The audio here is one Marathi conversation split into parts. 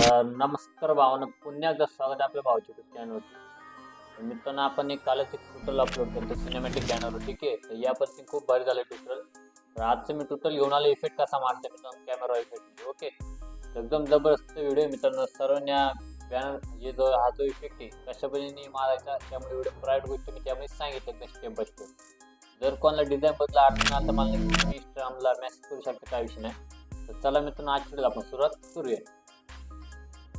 नमस्कार भावानं. पुन्हा एकदा स्वागत आपल्या भावाच्या युट्यूब चॅनलवरती मित्रांनो आपण एक कालच एक टोटल अपलोड केलं सिनेमॅटिक चॅनलवर ठीक आहे? तर यापासून खूप भारी झालं टोटल तर आजचं मी टोटल घेऊन आलं इफेक्ट कसा मारते मित्रांनो कॅमेरा इफेक्ट ओके? एकदम जबरदस्त व्हिडिओ आहे मित्रांनो. सर्वांनी बॅनर जे जो हा जो इफेक्ट आहे कशा पद्धतीने मारायचा त्यामुळे व्हिडिओ प्रायव्हेट गोष्टी मी त्यामध्ये सांगितलं स्टेप बाय स्टेप जर कोणाला डिझाईन बदला अडचण आता मला इंस्टाग्रामला मेसेज करू शकता काय विषय नाही. तर चला मित्रांनो आज आपण सुरुवात करूया.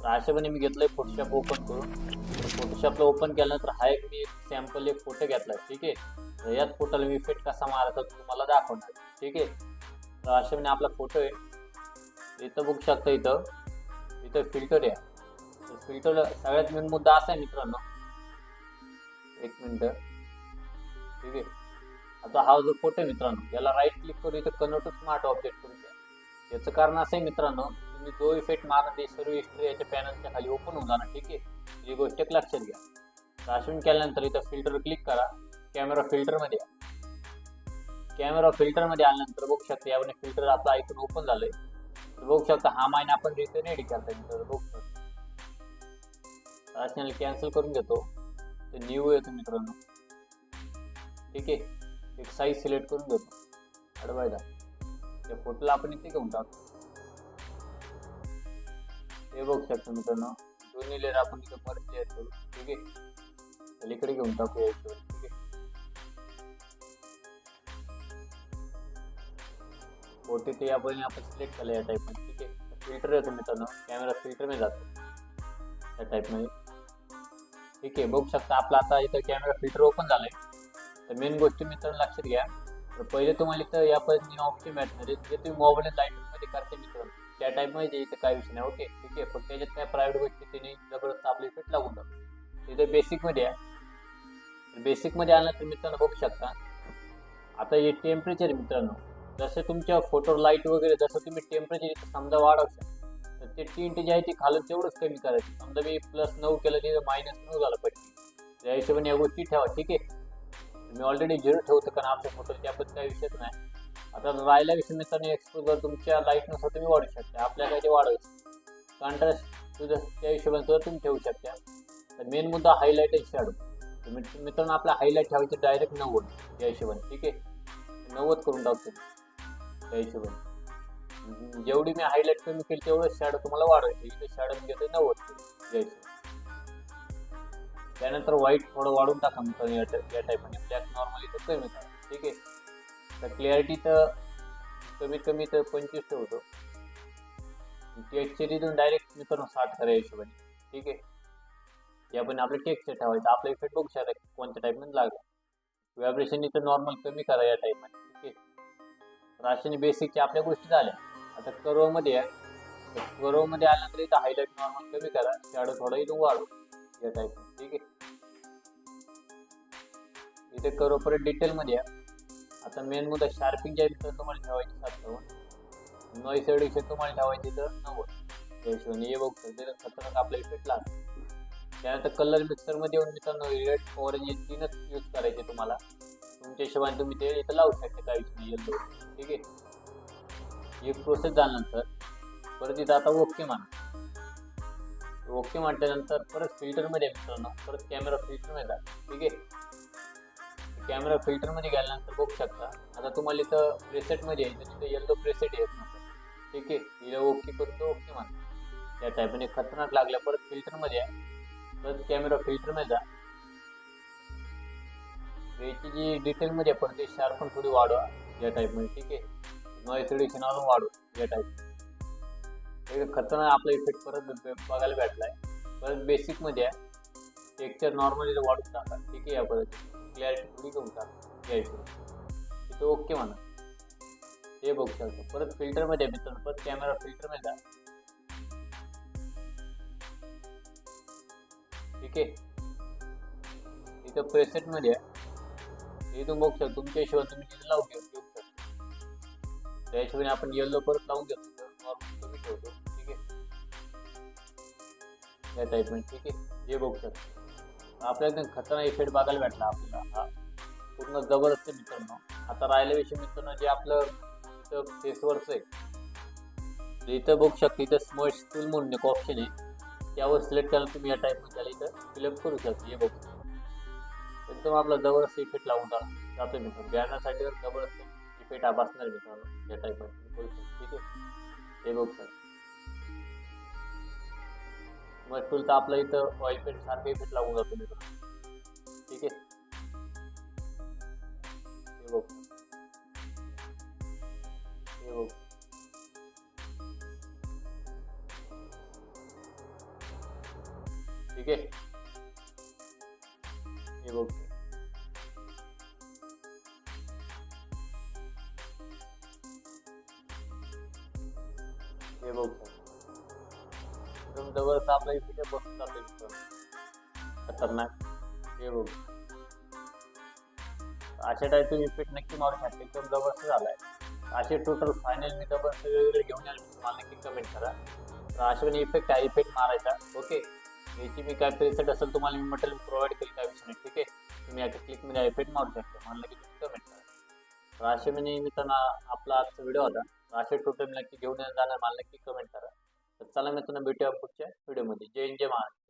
अशापणे मी घेतलंय फोटोशॉप ओपन करून. फोटोशॉपला ओपन केल्यानंतर हा एक मी सॅम्पल एक फोटो घेतलाय. ठीक आहे? याच फोटोला मी इफेक्ट कसा मारायचा तो तुम्हाला दाखवणार. ठीक आहे? तर अशापणे आपला फोटो आहे. इथं बघू शकता इथं. इथं फिल्टर आहे. तर फिल्टर सगळ्यात मेन मुद्दा असा आहे मित्रांनो. एक मिनटं. ठीक आहे? आता हा जो फोटो आहे मित्रांनो याला राईट क्लिक करून इथं कन्वर्ट स्मार्ट ऑब्जेक्ट करून द्या याचं कारण असं आहे मित्रांनो तुम्ही जो इफेक्ट मारणार ते सर्व हिस्ट्री याच्या पॅनलच्या खाली ओपन होऊन जाणार ठीक आहे? ही गोष्ट एक लक्षात घ्या. तर केल्यानंतर इथं फिल्टर क्लिक करा कॅमेरा फिल्टरमध्ये या. कॅमेरा फिल्टरमध्ये आल्यानंतर बघू शकता यामध्ये फिल्टर आपला ऐकून ओपन झालंय. तर बघू शकता हा मायने आपण रिटर्न एडिट करता येईल बघू शकता. चॅनल कॅन्सल करून घेतो. तर न्यू येतो मित्रांनो. ठीक आहे? एक साईज सिलेक्ट करून घेतो. अडवायला. त्या फोटोला आपण इथे घेऊन टाकतो हे बघू मित्रांनो. दोन्ही लेअर आपण परत ठीक आहे? घेऊन टाकूया ठीक आहे? आपण आपण सिलेक्ट केलं या ठीक आहे? फ़िल्टर येतो मित्रांनो. कॅमेरा जातो. त्या ठीक आहे? बघू शकता आपला आता इथं कॅमेरा फ़िल्टर ओपन तर मेन गोष्टी मित्रांनो लक्षात घ्या. तर पहिले तुम्हाला इथं या पद्धतीने ऑप्शन भेटणार आहे. जे तुम्ही मोबाईल करते मित्रांनो. त्या टाईपमध्ये इथं काय विषय नाही ओके ठीक आहे. फक्त त्याच्यात काय प्रायव्हेट गोष्टी तिने जबरदस्त आपली फिट लागून जातो. इथं बेसिकमध्ये आहे. बेसिकमध्ये आला तर मित्रांनो बघू शकता आता हे टेम्परेचर मित्रांनो. जसं तुमच्या फोटो लाइट वगैरे जसं तुम्ही टेम्परेचर इथं समजा शकता तर ते टिंट जे आहे ती खालून तेवढंच कमी करायचं. समजा मी प्लस नऊ केलं तिथं मायनस नऊ झालं पाहिजे त्या हिशोबाने या गोष्टी ठेवा ठीक आहे. मी ऑलरेडी झिरो ठेवतो कारण आमच्या फोटो त्याबद्दल काही विषयच नाही. आता राहिल्या विषय मित्रांनो एक्सपोजर तुमच्या लाईटनुसार तुम्ही वाढू शकता. आपल्याला काय ते वाढवायचं कॉन्ट्रास्ट तुझं त्या हिशोबाने सुद्धा तुम्ही ठेवू शकता. तर मेन मुद्दा हायलाईट आहे शॅडो मित्र मित्रांनो आपला हायलाईट ठेवायचे डायरेक्ट नव्वद. त्या हिशोबाने ठीक आहे? नव्वद करून टाकतो. त्या हिशोबाने. जेवढी मी हायलाईट कमी केली तेवढं शॅडो तुम्हाला वाढवायचं. इथे शॅडो मी घेतो नव्वद त्या हिशोबाने. त्यानंतर व्हाईट थोडं वाढून टाका मित्रांनो या या टाईपमध्ये ब्लॅक नॉर्मली तर कमी करा ठीक आहे? तर क्लॅरिटी तर कमीत कमी तर पंचवीस ठेवतो टेक्स्चर इथून डायरेक्ट करून साठ करा हिशोबाने. ठीक आहे? या पण आपलं टेक्सचे ठेवायचं. आपलं इफेक्ट बघू शकता कोणत्या टाईपमध्ये लागला. व्हायब्रेशन इथं नॉर्मल कमी करा या टाईपमध्ये ठीक आहे? तर बेसिकच्या आपल्या गोष्टी झाल्या. आता कर्वमध्ये या. तर कर्वमध्ये आल्यानंतर इथं हायलाईट नॉर्मल कमी करा. शॅडो थोडा इथून वाढू या टाईप ठीक आहे? इथे करू परत डिटेलमध्ये आहे आता मेन मुद्दा शार्पिंग ज्या तर तुम्हाला ठेवायची सात नॉईस एडिशन तुम्हाला ठेवायची तर नव्वद. त्या हिशोबाने हे बघतो शकते खतरनाक आपल्या इफेक्ट लागतो त्यानंतर कलर मिक्सरमध्ये येऊन मित्रांनो रेड ऑरेंज हे तीनच यूज करायचे तुम्हाला. तुमच्या हिशोबाने तुम्ही ते इथं लावू शकता काही नाही येल्लो ठीक आहे? एक प्रोसेस झाल्यानंतर परत इथं आता ओके म्हणा. ओके म्हटल्यानंतर परत फिल्टरमध्ये मित्रांनो परत कॅमेरा फिल्टरमध्ये जा ठीक आहे? कॅमेरा फिल्टरमध्ये गेल्यानंतर बघू शकता. आता तुम्हाला इथं प्रेसेटमध्ये यायचं तर तिथं येल्लो प्रेसेट येत नसतं ठीक आहे? हिला ओके करून तो ओके म्हणतो. त्या टाईपने खतरनाक लागल्या परत फिल्टरमध्ये आहे परत कॅमेरा फिल्टरमध्ये जा. याची जी डिटेलमध्ये आहे पण ते शार्प पण थोडी वाढवा या टाईपमध्ये ठीक आहे? नॉईस एडिशन अजून वाढू या टाईप खतरनाक आपला इफेक्ट परत बघायला बघायला भेटलाय. परत बेसिकमध्ये आहे टेक्स्चर नॉर्मली वाढून टाका. ठीक आहे? या परत क्लॅरिटी थोडी घेऊन टाका. या तिथं ओके म्हणा. हे बघू शकतो परत फिल्टरमध्ये आहे मित्रांनो परत कॅमेरा फिल्टरमध्ये जा. ठीक आहे? इथं प्रेसेटमध्ये आहे. तुम्ही बघू शकतो तुमच्या हिशोबाने तुम्ही तिथे लावून घेऊ घेऊ शकता. त्या हिशोबाने आपण येल्लो परत लावून घेतो नॉर्मल ठेवतो. ठीक आहे? या टाईपमध्ये ठीक आहे? हे बघू शकतो आपल्याला एकदम खतरनाक इफेक्ट बघायला भेटला आपल्याला. हा. पूर्ण जबरदस्त मित्रांनो. आता राहिल्या विषयी मित्रांनो जे आपलं फेसवरचं आहे. इथं बघू शकता इथं स्मर्ट स्टूल म्हणून एक ऑप्शन आहे. त्यावर सिलेक्ट करायला तुम्ही या टाईपमध्ये त्याला इथं फिलअप करू शकता. हे बघू एकदम आपला जबरदस्त इफेक्ट लावून जातो मित्रांनो. बॅनरसाठी जबरदस्त इफेक्ट हा बसणार मित्रांनो या टाईपमध्ये ठीक आहे? हे बघू शकता. मग टूलचा आपला इथं ऑइल पेंट सारखं इफ़ेक्ट लागून जातो मित्रांनो ठीक आहे हे बघ हे बघ ठीक आहे हे बघ हे बघ एकदम जवळच आपला इथे बसून जातो खतरनाक. हे बघ. अशा टाईपचे तुम्ही इफेक्ट नक्की मारू शकते एकदम जबरदस्त झालाय. असे टोटल फायनल मी जबरदस्त वेगवेगळे घेऊन याल मला नक्की कमेंट करा. तर असे पण इफेक्ट आहे इफेक्ट मारायचा. ओके याची मी काय प्रेसेट असेल तुम्हाला मी मटेरियल प्रोव्हाइड केली काय विषय नाही. ठीक आहे? तुम्ही याच्या क्लिकमध्ये इफेक्ट मारू शकता. मला नक्की तुम्ही कमेंट करा. तर असे मी निमित्तानं आपला आजचा व्हिडिओ होता. असे टोटल नक्की घेऊन जाणार. मला नक्की कमेंट करा. तर चला मी मित्रांनो भेटूया पुढच्या व्हिडिओमध्ये जय जय महाराज